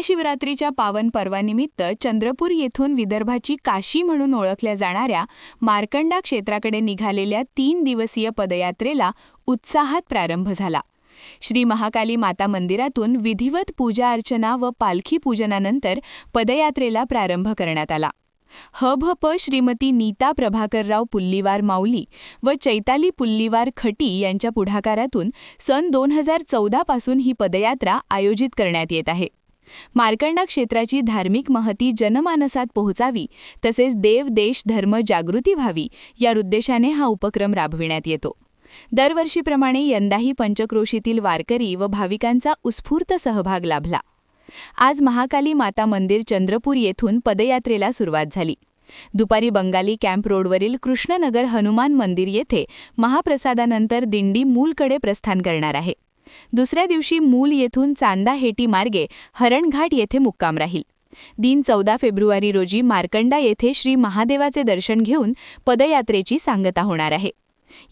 महाशिवरात्रीच्या पावन पर्वानिमित्त चंद्रपूर येथून विदर्भाची काशी म्हणून ओळखल्या जाणाऱ्या मार्कंडा क्षेत्राकडे निघालेल्या तीन दिवसीय पदयात्रेला उत्साहात प्रारंभ झाला. श्री महाकाली माता मंदिरातून विधिवत पूजा अर्चना व पालखी पूजनानंतर पदयात्रेला प्रारंभ करण्यात आला. हभप श्रीमती नीता प्रभाकरराव पुल्लीवार माऊली व चैताली पुल्लीवार खटी यांच्या पुढाकारातून सन दोन हजार चौदापासून ही पदयात्रा आयोजित करण्यात येत आहे. मार्कंडा क्षेत्राची धार्मिक महती जनमानसात पोहोचावी तसेच देव देश धर्म जागृती व्हावी या उद्देशाने हा उपक्रम राबविण्यात येतो. दरवर्षीप्रमाणे यंदाही पंचक्रोशीतील वारकरी व भाविकांचा उत्स्फूर्त सहभाग लाभला. आज महाकाली माता मंदिर चंद्रपूर येथून पदयात्रेला सुरुवात झाली. दुपारी बंगाली कॅम्प रोडवरील कृष्णनगर हनुमान मंदिर येथे महाप्रसादानंतर दिंडी मूलकडे प्रस्थान करणार आहे. दुसऱ्या दिवशी मूल येथून चांदा हेटी मार्गे हरणघाट येथे मुक्काम राहील. दिन चौदा फेब्रुवारी रोजी मार्कंडा येथे श्री महादेवाचे दर्शन घेऊन पदयात्रेची सांगता होणार आहे.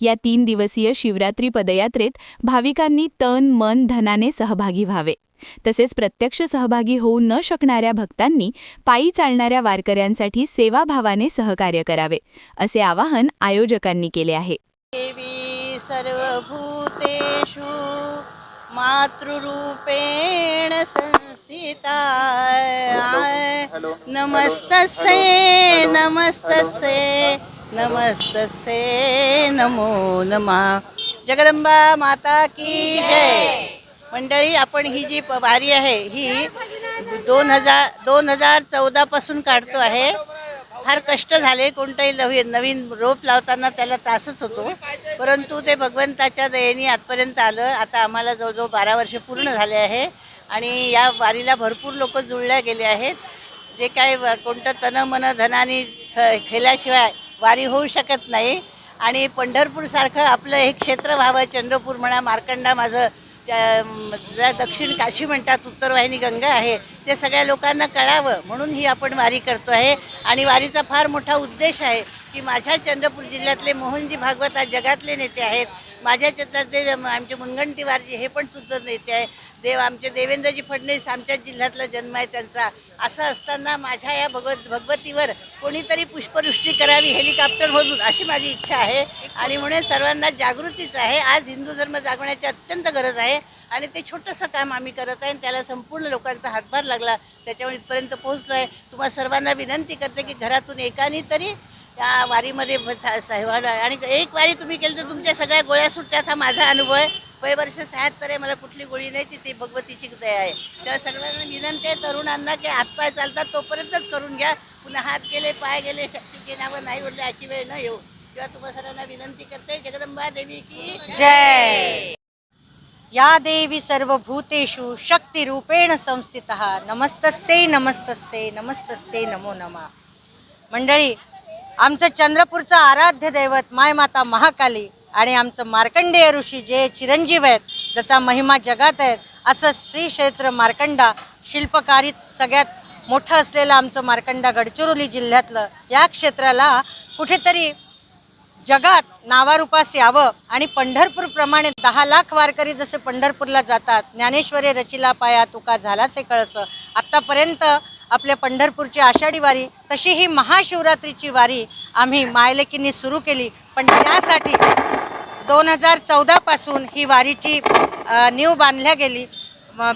या तीन दिवसीय शिवरात्री पदयात्रेत भाविकांनी तन मन धनाने सहभागी व्हावे. तसेच प्रत्यक्ष सहभागी होऊ न शकणाऱ्या भक्तांनी पायी चालणाऱ्या वारकऱ्यांसाठी सेवाभावाने सहकार्य करावे असे आवाहन आयोजकांनी केले आहे. देवी मातृरूपेण संस्थिता। नमस्तस्ये नमस्तस्ये नमस्तस्ये नमो नमः। जगदंबा माता की जय। मंडळी आपण ही जी प- वारी आहे ही दोन हजार दोन हजार चौदापासून काढतो आहे. फार कष्ट झाले. कोणताही नवीन नवीन रोप लावताना त्याला त्रासच होतो. परंतु ते भगवंताच्या दयेने आजपर्यंत आलं. आता आम्हाला जवळजवळ बारा वर्ष पूर्ण झाले आहे. आणि या वारीला भरपूर लोक जुळल्या गेले आहेत. जे काय कोणतं तन मन धनाने स खेल्याशिवाय वारी होऊ शकत नाही. आणि पंढरपूरसारखं आपलं हे क्षेत्र व्हावं चंद्रपूर म्हणा मार्कंडा माझं ज्या दक्षिण काशी म्हणतात उत्तरवाहिनी गंगा आहे. ते सगळ्या लोकांना कळावं. म्हणून ही आपण वारी करतो आहे. आणि वारीचा फार मोठा उद्देश आहे की माझ्या चंद्रपूर जिल्ह्यातले मोहनजी भागवत आज जगातले नेते आहेत. माझ्या चित्रात ते आमचे मुनगंटीवारजी हे पण सुद्धा नेते आहे. देव आमचे देवेंद्रजी फडणवीस आमच्याच जिल्ह्यातला जन्म आहे त्यांचा. असं असताना माझ्या या भगवत भगवतीवर कोणीतरी पुष्पवृष्टी करावी हेलिकॉप्टरमधून अशी माझी इच्छा आहे. आणि म्हणून सर्वांना जागृतीच आहे. आज हिंदू धर्म जागवण्याची अत्यंत गरज आहे. आणि ते छोटंसं काम आम्ही करत आहे आणि त्याला संपूर्ण लोकांचा हातभार लागला. त्याच्यामुळे इथपर्यंत पोहोचलो आहे तुम्हाला सर्वांना विनंती करते की घरातून एकाने तरी त्या वारीमध्ये सहभागी आणि एक वारी तुम्ही केली तर तुमच्या सगळ्या गोळ्या सुटतात. हा माझा अनुभव आहे. पै वर्ष शहात्तर आहे. मला कुठली गोळी नाही ती ती भगवतीची दया आहे. तेव्हा सगळ्यांना विनंती आहे तरुणांना की हातपाय चालतात तोपर्यंतच करून घ्या. पुन्हा हात गेले पाय गेले शक्तीचे नावं नाही उरले अशी वेळ न येऊ. तेव्हा तुम्हा सर्वांना विनंती करते जगदंबा देवी की जय. या देवी सर्व भूतेषु शक्तिरूपेण संस्थित. नमस्तस्ये नमस्तस्ये नमस्तस्ये नमो नमः. मंडळी आमचं चंद्रपूरचं आराध्य दैवत मायमाता महाकाली आणि आमचं मार्कंडेय ऋषी जे चिरंजीव आहेत ज्याचा महिमा जगात आहे असं श्री क्षेत्र मार्कंडा शिल्पकारीत सगळ्यात मोठं असलेलं आमचं मार्कंडा गडचिरोली जिल्ह्यातलं या क्षेत्राला कुठेतरी जगात नावारूपास यावं आणि पंढरपूरप्रमाणे दहा लाख वारकरी जसे पंढरपूरला जातात ज्ञानेश्वरी रचिला पाया तुका झालासे कळसं आत्तापर्यंत आपल्या पंढरपूरची आषाढी वारी तशी ही महाशिवरात्रीची वारी आम्ही मायलेकींनी सुरू केली. पण त्यासाठी दोन हजार चौदापासून ही वारीची नीव बांधल्या गेली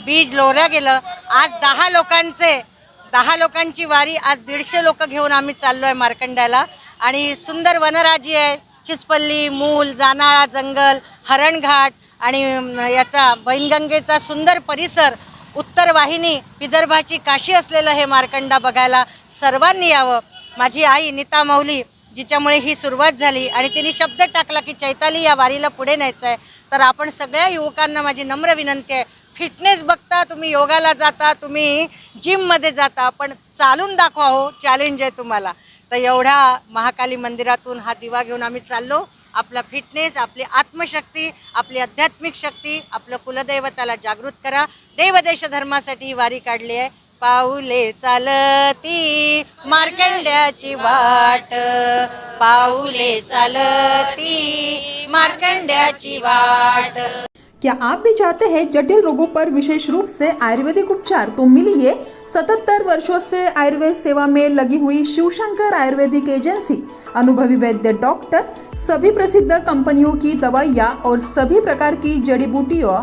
बीज लोवल्या गेलं. आज दहा लोकांचे दहा लोकांची वारी आज दीडशे लोक घेऊन आम्ही चाललो आहे मार्कंड्याला. आणि सुंदर वनराजी आहे चिचपल्ली मूल जानाळा जंगल हरणघाट आणि याचा बैनगंगेचा सुंदर परिसर उत्तर वाहिनी विदर्भाची काशी असलेलं हे मार्कंडा बघायला सर्वांनी यावं. माझी आई नीता मौली जिच्यामुळे ही सुरुवात झाली आणि तिने शब्द टाकला की चैताली या वारीला पुढे न्यायचं आहे. तर आपण सगळ्या युवकांना माझी नम्र विनंती आहे. फिटनेस बघता तुम्ही योगाला जाता तुम्ही जिममध्ये जाता पण चालून दाखवा हो चॅलेंज आहे तुम्हाला. तर एवढ्या महाकाली मंदिरातून हा दिवा घेऊन आम्ही चाललो. आपला फिटनेस आपली आत्मशक्ती आपली आध्यात्मिक शक्ती आपलं कुलदैवताला जागृत करा. देवदेश धर्मासाठी वारी काढली आहे. पाऊले चालती मार्कंड्याची वाट. पाऊले चालती मार्कंड्याची वाट. क्या आप भी चाहते हैं जटिल रोगों पर विशेष रूप से आयुर्वेदिक उपचार? तो मिलिए सतहत्तर वर्षों से आयुर्वेद सेवा में लगी हुई शिवशंकर आयुर्वेदिक एजेंसी। अनुभवी वैद्य डॉक्टर सभी प्रसिद्ध कंपनियों की दवाइयाँ और सभी प्रकार की जड़ी बूटियों